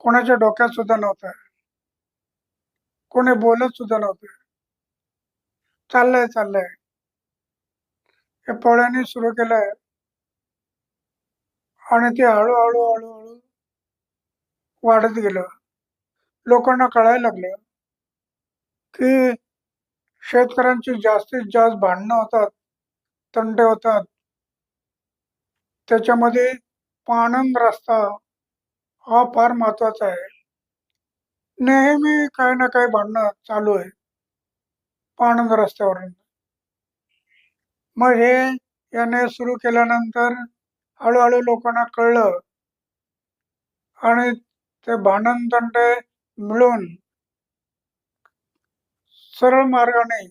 कोणाच्या डोक्यात सुद्धा नव्हतं. कोणी बोलत सुद्धा नव्हतं. चाललंय चाललंय. हे पोळ्याने सुरू केलंय. आणि ते हळूहळू हळूहळू वाढत गेलं. लोकांना कळायला लागलं की शेतकऱ्यांची जास्तीत जास्त भांडणं होतात तंटे होतात. त्याच्यामध्ये पाणंद रस्ता हा फार महत्त्वाचा आहे. नेहमी काही ना काही भांडणं चालू आहे. पाणंद रस्त्यावरून. मग हे याने सुरू केल्यानंतर हळूहळू लोकांना कळलं. आणि ते भांडण तंटे मिळून सरळ मार्गाने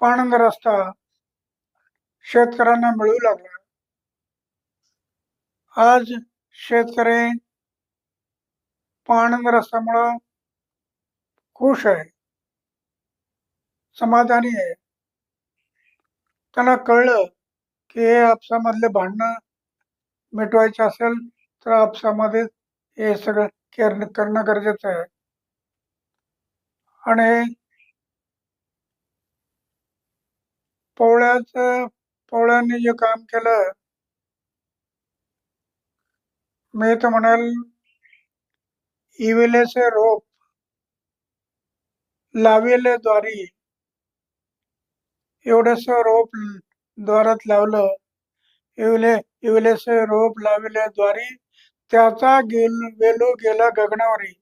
पाणंद रस्ता शेतकऱ्यांना मिळू लागला. आज शेतकरी पाणंद रस्त्यामुळं खुश आहे. समाधानी आहे त्यांना कळलं की हे आपसामधले भांडणं मिटवायचे असेल तर आपसामध्ये हे सगळं केर- करणं गरजेचं आहे. आणि पोवळ्याचं पोवळ्यांनी जे काम केलं मी तर म्हणाल इविलेचे रोप लाविले द्वारी एवढस रोप द्वारात लावलं इवले इवलेसे रोप लाविले द्वारी त्याचा गेल वेलू गेला गगनावरी.